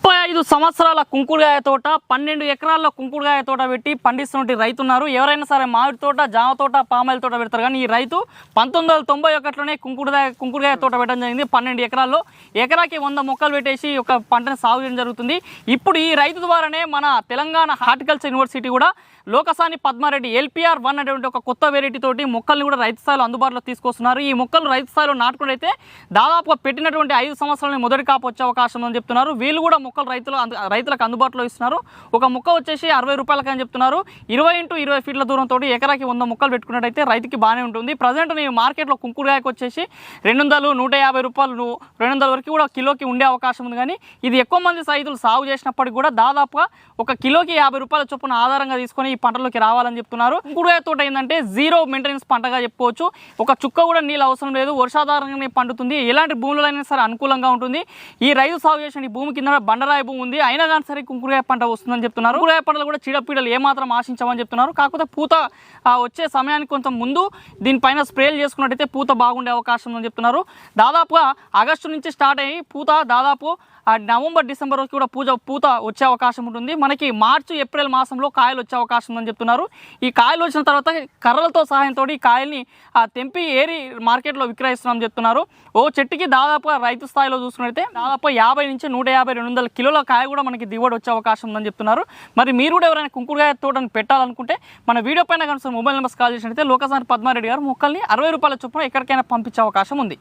ముప్పై ఐదు సంవత్సరాల కుంకుడుగాయ తోట పన్నెండు ఎకరాల్లో కుంకుడుగాయ తోట పెట్టి పండిస్తున్న రైతు ఉన్నారు ఎవరైనా సరే మామిడి తోట జామ తోట పామాయిల తోట పెడతారు. కానీ ఈ రైతు పంతొమ్మిది వందల తొంభై ఒకటిలోనే కుంకుడుగాయ కుంకుడుగాయ తోట పెట్టడం జరిగింది పన్నెండు ఎకరాల్లో. ఎకరాకి వంద మొక్కలు పెట్టేసి ఒక పంటను సాగు చేయడం జరుగుతుంది. ఇప్పుడు ఈ రైతు ద్వారానే మన తెలంగాణ హార్టికల్చర్ యూనివర్సిటీ కూడా లోకసాని పద్మారెడ్డి ఎల్పిఆర్ వన్ అనేటువంటి ఒక కొత్త వెరైటీ తోటి మొక్కల్ని కూడా రైతు స్థాయిలో అందుబాటులో తీసుకొస్తున్నారు. ఈ మొక్కలు రైతు స్థాయిలో నాటుకునైతే దాదాపుగా పెట్టినటువంటి ఐదు సంవత్సరాలని మొదటి కాపు వచ్చే అవకాశం ఉందని చెప్తున్నారు. వీళ్ళు కూడా మొక్కలు రైతులు రైతులకు అందుబాటులో ఇస్తున్నారు. ఒక మొక్క వచ్చేసి అరవై రూపాయలకి అని చెప్తున్నారు. ఇరవై ఇంటూ ఇరవై ఫీట్ల దూరంతో ఎకరాకి వంద మొక్కలు పెట్టుకున్నట్టయితే రైతుకి బాగానే ఉంటుంది. ప్రజెంట్ నేను మార్కెట్లో కుంకుడుగాయకు వచ్చేసి రెండు వందలు నూట యాభై రూపాయలు రెండు వందల వరకు కూడా కిలోకి ఉండే అవకాశం ఉంది. కానీ ఇది ఎక్కువ మంది రైతులు సాగు చేసినప్పటికీ కూడా దాదాపుగా ఒక కిలోకి యాభై రూపాయల చొప్పున ఆధారంగా తీసుకొని ఈ పంటలోకి రావాలని చెప్తున్నారు. కుంకుడుగాయ తోట ఏంటంటే జీరో మెయింటెనెన్స్ పంటగా చెప్పుకోవచ్చు. ఒక చుక్క కూడా నీళ్ళు అవసరం లేదు. వర్షాధారంగానే పండుతుంది. ఎలాంటి భూములైనా అయినా సరే అనుకూలంగా ఉంటుంది. ఈ రైతు సాగు చేసిన భూమి కింద బండ బండరాయి భూమి ఉంది. అయినా కానీ సరే కుంకుడుగాయ పంట వస్తుందని చెప్తున్నారు. కుంకుడుగాయ పంటలు కూడా చీడపీడలు ఏమాత్రం ఆశించమని చెప్తున్నారు. కాకపోతే పూత వచ్చే సమయానికి కొంచెం ముందు దీనిపైన స్ప్రేలు చేసుకున్నట్టయితే పూత బాగుండే అవకాశం ఉందని చెప్తున్నారు. దాదాపుగా ఆగస్టు నుంచి స్టార్ట్ అయ్యి పూత దాదాపు నవంబర్ డిసెంబర్ వరకు కూడా పూజ పూత వచ్చే అవకాశం ఉంటుంది. మనకి మార్చి ఏప్రిల్ మాసంలో కాయలు వచ్చే అవకాశం ఉందని చెప్తున్నారు. ఈ కాయలు వచ్చిన తర్వాత కర్రలతో సహాయంతో ఈ కాయల్ని తెంపి ఏరి మార్కెట్లో విక్రయిస్తున్నామని చెప్తున్నారు. ఓ చెట్టుకి దాదాపుగా రైతు స్థాయిలో చూసుకున్నట్లయితే దాదాపు యాభై నుంచి నూట యాభై రెండు వందల కిలోల కాయ కూడా మనకి దిగుబడి వచ్చే అవకాశం ఉందని చెప్తున్నారు. మరి మీరు కూడా ఎవరైనా కుంకుడుకాయ తోటని పెట్టాలనుకుంటే మన వీడియో పైన కనుక మొబైల్ నెంబర్స్ కాల్ చేసినట్లయితే లోకసాని పద్మారెడ్డి గారు మొక్కల్ని అరవై రూపాయల చొప్పున ఎక్కడికైనా పంపించే అవకాశం ఉంది.